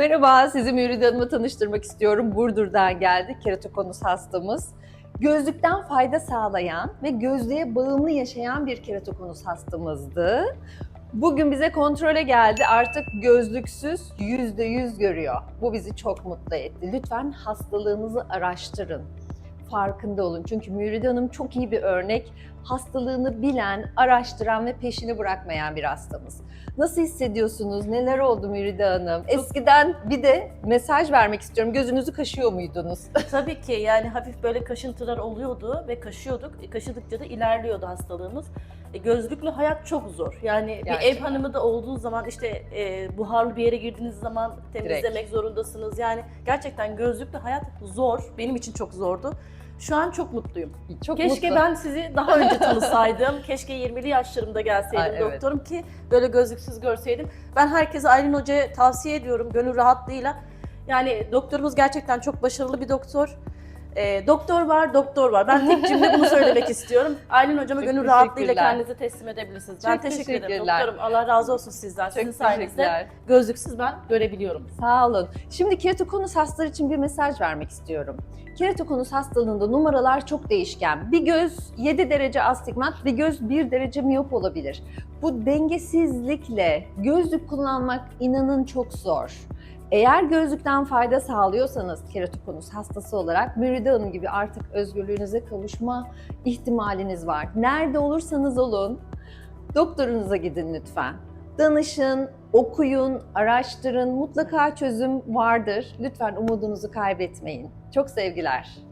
Merhaba, sizi Müride Hanım'la tanıştırmak istiyorum. Burdur'dan geldik, keratokonus hastamız. Gözlükten fayda sağlayan ve gözlüğe bağımlı yaşayan bir keratokonus hastamızdı. Bugün bize kontrole geldi. Artık gözlüksüz %100 görüyor. Bu bizi çok mutlu etti. Lütfen hastalığınızı araştırın. Farkında olun. Çünkü Müride Hanım çok iyi bir örnek. Hastalığını bilen, araştıran ve peşini bırakmayan bir hastamız. Nasıl hissediyorsunuz? Neler oldu Müride Hanım? Eskiden bir de mesaj vermek istiyorum. Gözünüzü kaşıyor muydunuz? Tabii ki yani hafif böyle kaşıntılar oluyordu ve kaşıyorduk. Kaşıdıkça da ilerliyordu hastalığımız. E, gözlüklü hayat çok zor. Yani bir ev Gerçekten. hanımı da olduğu zaman işte e, buharlı bir yere girdiğiniz zaman temizlemek zorundasınız. Yani gerçekten gözlüklü hayat zor. Benim için çok zordu. Şu an çok mutluyum. Çok Keşke mutlu. ben sizi daha önce tanısaydım. Keşke 20'li yaşlarımda gelseydim Ay, evet. doktorum ki böyle gözlüksüz görseydim. Ben herkese Aylin Hoca'ya tavsiye ediyorum gönül rahatlığıyla. Yani doktorumuz gerçekten çok başarılı bir doktor. Ee, doktor var, doktor var. Ben tek cümle bunu söylemek istiyorum. Aylin Hocama Çok gönül rahatlığıyla kendinizi teslim edebilirsiniz. Ben Çok teşekkür ederim doktorum. Allah razı olsun sizden. Çok Sizin sayenizde gözlüksüz ben görebiliyorum. Sağ olun. Şimdi keratokonus hastaları için bir mesaj vermek istiyorum. Keratokonus hastalığında numaralar çok değişken. Bir göz 7 derece astigmat, bir göz 1 derece miyop olabilir. Bu dengesizlikle gözlük kullanmak inanın çok zor. Eğer gözlükten fayda sağlıyorsanız keratokonus hastası olarak Müride Hanım gibi artık özgürlüğünüze kavuşma ihtimaliniz var. Nerede olursanız olun doktorunuza gidin lütfen. Danışın, okuyun, araştırın. Mutlaka çözüm vardır. Lütfen umudunuzu kaybetmeyin. Çok sevgiler.